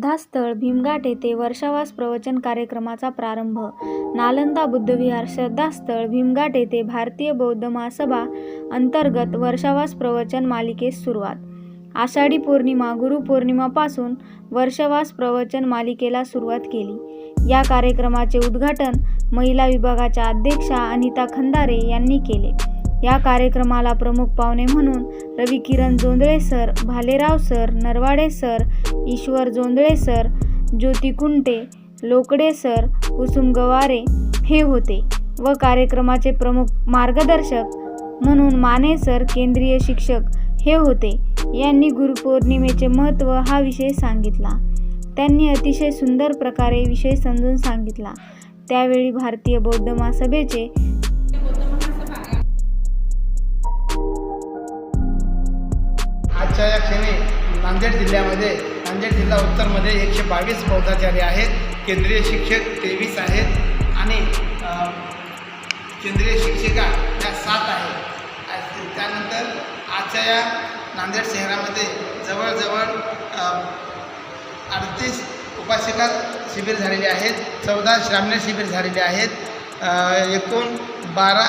श्रद्धास्थळ भीमघाट येथे वर्षावास प्रवचन कार्यक्रमाचा प्रारंभ. नालंदा बुद्धविहार श्रद्धास्थळ भीमघाट येथे भारतीय बौद्ध महासभा अंतर्गत वर्षावास प्रवचन मालिकेस सुरुवात. आषाढी पौर्णिमा गुरुपौर्णिमापासून वर्षवास प्रवचन मालिकेला सुरुवात केली. या कार्यक्रमाचे उद्घाटन महिला विभागाच्या अध्यक्षा अनिता खंदारे यांनी केले. या कार्यक्रमाला प्रमुख पाहुणे म्हणून Ravi Kiran Jondhale sir Bhalerao sir Narwade sir Ishwar Jondhale sir Jyoti Kunte Lokde sir Kusum Gaware हे होते व कार्यक्रमाचे प्रमुख मार्गदर्शक म्हणून माने सर केंद्रीय शिक्षक हे होते. यांनी गुरुपौर्णिमेचे महत्त्व हा विषय सांगितला. त्यांनी अतिशय सुंदर प्रकारे विषय समजून सांगितला. त्यावेळी भारतीय बौद्ध महासभेचे नांदेड जिल्ह्यामध्ये नांदेड जिल्हा उत्तरमध्ये एकशे बावीस बौद्धाचार्य आहेत. केंद्रीय शिक्षक तेवीस आहेत. आणि केंद्रीय शिक्षिका या सात आहेत. त्यानंतर आजच्या या नांदेड शहरामध्ये जवळजवळ अडतीस उपासिका शिबिर झालेले आहेत. चौदा श्राम्य शिबिर झालेले आहेत. एकूण बारा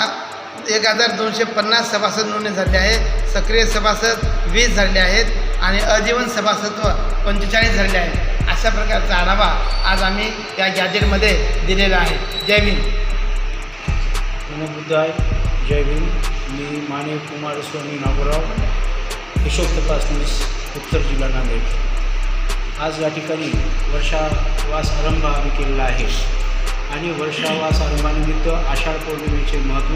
एक हजार दोनशे पन्नास सभासद नोंदणी झाले आहे. सक्रिय सभासद वीस झालेले आहेत. आणि अजीवन सभासत्व पंचेचाळीस झालेले आहे. अशा प्रकारचा आढावा आज आम्ही या गॅजेटमध्ये दिलेला आहे. जय भीम. नमोबुद्धाय. जय भीम. मी माने कुमार स्वामी नागोराव अशोक तपासनीस उत्तर जिल्हा नांदेड. आज या ठिकाणी वर्षावास आरंभ आम्ही केलेला आहे. आणि वर्षावास आरंभानिमित्त आषाढ पौर्णिमेचे महत्त्व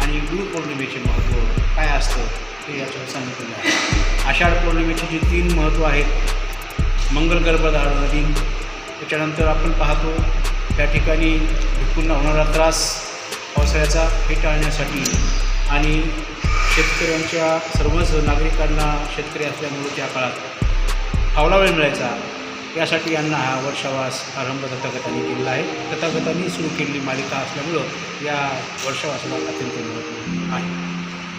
आणि गुरुपौर्णिमेचे महत्त्व काय असतं? हे याच्यावर सांगितलेलं आहे. आषाढ पौर्णिमेचे जे तीन महत्त्व आहेत मंगल गर्भधारण दिन त्याच्यानंतर आपण पाहतो त्या ठिकाणी भिकूंना होणारा त्रास पावसाळ्याचा हे टाळण्यासाठी आणि शेतकऱ्यांच्या सर्वच नागरिकांना शेतकरी असल्यामुळे त्या काळात फावला वेळ मिळायचा. यासाठी यांना हा वर्षावास आरंभ तथागतांनी केलेला आहे. तथागतांनी सुरू केलेली मालिका असल्यामुळं या वर्षावासाला अत्यंत महत्त्व आहे.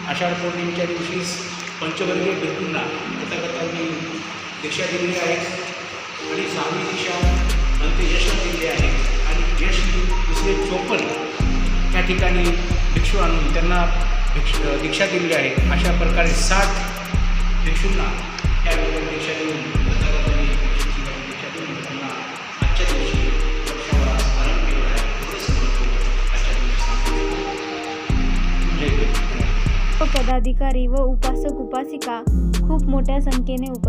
आषाढ पौर्णिमेच्या दिवशीच पंचवर्गीय भिक्खूंना कथाकथांनी दीक्षा दिलेली आहे. आणि सहावी दीक्षा अंत्ययश दिलेली आहे. आणि यश दुसरे चोपन्न त्या ठिकाणी भिक्षू आणून त्यांना भिक्ष दीक्षा दिलेली आहे. अशा प्रकारे साठ भिक्षूंना त्या दीक्षा देऊन पदाधिकारी व उपासक उपासिका खूप मोठ्या संख्येने उपस्थित